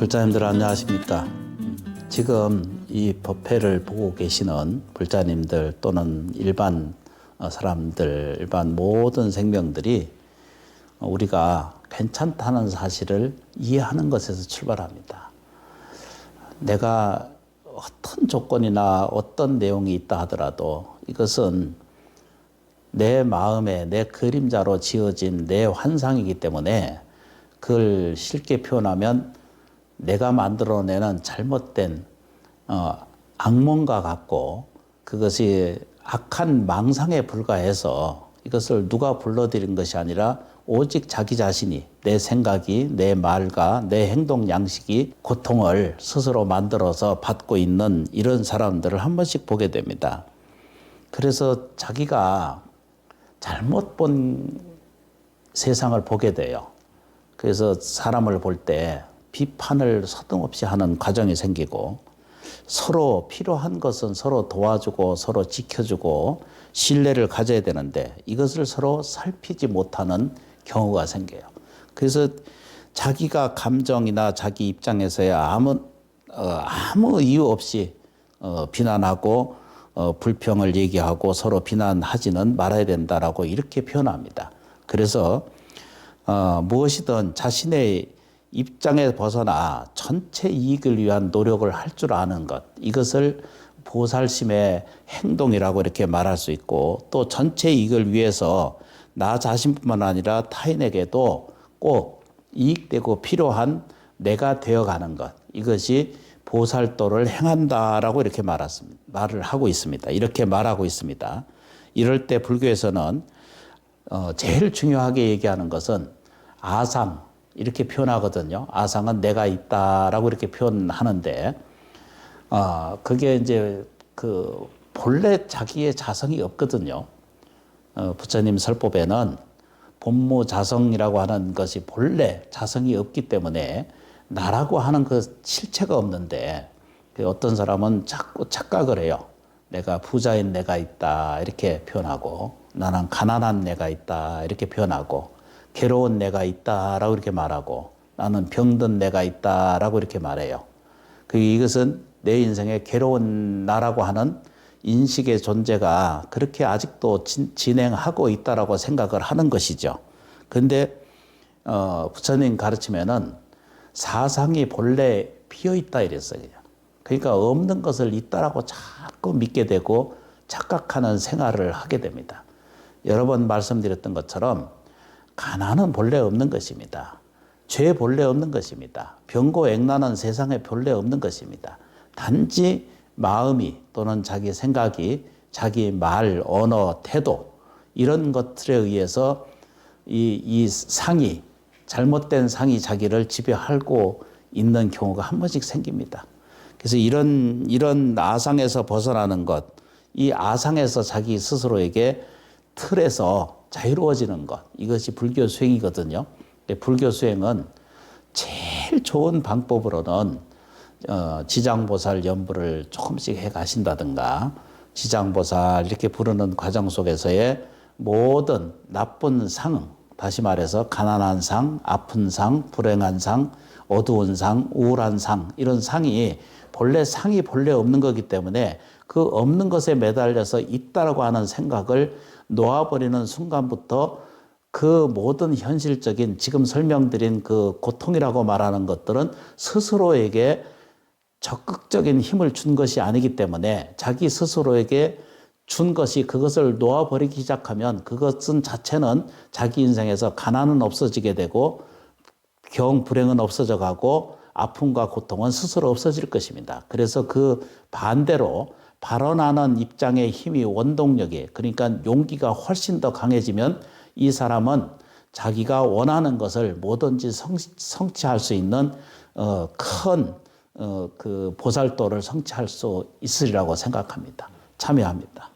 불자님들 안녕하십니까? 지금 이 법회를 보고 계시는 불자님들 또는 일반 어, 사람들, 일반 모든 생명들이 우리가 괜찮다는 사실을 이해하는 것에서 출발합니다. 내가 어떤 조건이나 어떤 내용이 있다 하더라도 이것은 내 마음에 내 그림자로 지어진 내 환상이기 때문에 그걸 쉽게 표현하면 내가 만들어내는 잘못된 어, 악몽과 같고 그것이 악한 망상에 불과해서 이것을 누가 불러들인 것이 아니라 오직 자기 자신이 내 생각이 내 말과 내 행동 양식이 고통을 스스로 만들어서 받고 있는 이런 사람들을 한 번씩 보게 됩니다. 그래서 자기가 잘못 본 세상을 보게 돼요. 그래서 사람을 볼 때 비판을 서슴없이 하는 과정이 생기고 서로 필요한 것은 서로 도와주고 서로 지켜주고 신뢰를 가져야 되는데 이것을 서로 살피지 못하는 경우가 생겨요. 그래서 자기가 감정이나 자기 입장에서야 아무 어, 아무 이유 없이 어, 비난하고 어, 불평을 얘기하고 서로 비난하지는 말아야 된다라고 이렇게 표현합니다. 그래서 어, 무엇이든 자신의 입장에 벗어나 전체 이익을 위한 노력을 할 줄 아는 것 이것을 보살심의 행동이라고 이렇게 말할 수 있고 또 전체 이익을 위해서 나 자신뿐만 아니라 타인에게도 꼭 이익되고 필요한 내가 되어가는 것 이것이 보살도를 행한다라고 이렇게 말했습니다. 말을 하고 있습니다. 이렇게 말하고 있습니다. 이럴 때 불교에서는 어, 제일 중요하게 얘기하는 것은 아상 이렇게 표현하거든요. 아상은 내가 있다라고 이렇게 표현하는데 어, 그게 이제 그 본래 자기의 자성이 없거든요. 어, 부처님 설법에는 본무 자성이라고 하는 것이 본래 자성이 없기 때문에 나라고 하는 그 실체가 없는데 그 어떤 사람은 자꾸 착각을 해요. 내가 부자인 내가 있다 이렇게 표현하고 나는 가난한 내가 있다 이렇게 표현하고 괴로운 내가 있다라고 이렇게 말하고 나는 병든 내가 있다라고 이렇게 말해요. 그 이것은 내 인생에 괴로운 나라고 하는 인식의 존재가 그렇게 아직도 진, 진행하고 있다라고 생각을 하는 것이죠. 근데 어, 부처님 가르치면은 사상이 본래 비어 있다 이랬어요. 그러니까 없는 것을 있다라고 자꾸 믿게 되고 착각하는 생활을 하게 됩니다. 여러 번 말씀드렸던 것처럼 가난은 본래 없는 것입니다. 죄 본래 없는 것입니다. 병고 액난은 세상에 본래 없는 것입니다. 단지 마음이 또는 자기 생각이 자기 말, 언어, 태도 이런 것들에 의해서 이, 이 상이 잘못된 상이 자기를 지배하고 있는 경우가 한 번씩 생깁니다. 그래서 이런 이런 아상에서 벗어나는 것, 이 아상에서 자기 스스로에게 틀에서 자유로워지는 것, 이것이 불교 수행이거든요. 불교 수행은 제일 좋은 방법으로는 어, 지장보살 연부를 조금씩 해 가신다든가 지장보살 이렇게 부르는 과정 속에서의 모든 나쁜 상, 다시 말해서 가난한 상, 아픈 상, 불행한 상, 어두운 상, 우울한 상 이런 상이 본래 상이 본래 없는 거기 때문에 그 없는 것에 매달려서 있다라고 하는 생각을 놓아버리는 순간부터 그 모든 현실적인 지금 설명드린 그 고통이라고 말하는 것들은 스스로에게 적극적인 힘을 준 것이 아니기 때문에 자기 스스로에게 준 것이 그것을 놓아버리기 시작하면 그것은 자체는 자기 인생에서 가난은 없어지게 되고 경 불행은 없어져 가고 아픔과 고통은 스스로 없어질 것입니다. 그래서 그 반대로 발언하는 입장의 힘이 원동력이 그러니까 용기가 훨씬 더 강해지면 이 사람은 자기가 원하는 것을 뭐든지 성, 성취할 수 있는 어, 큰 어, 그 보살도를 성취할 수 있으리라고 생각합니다. 참여합니다.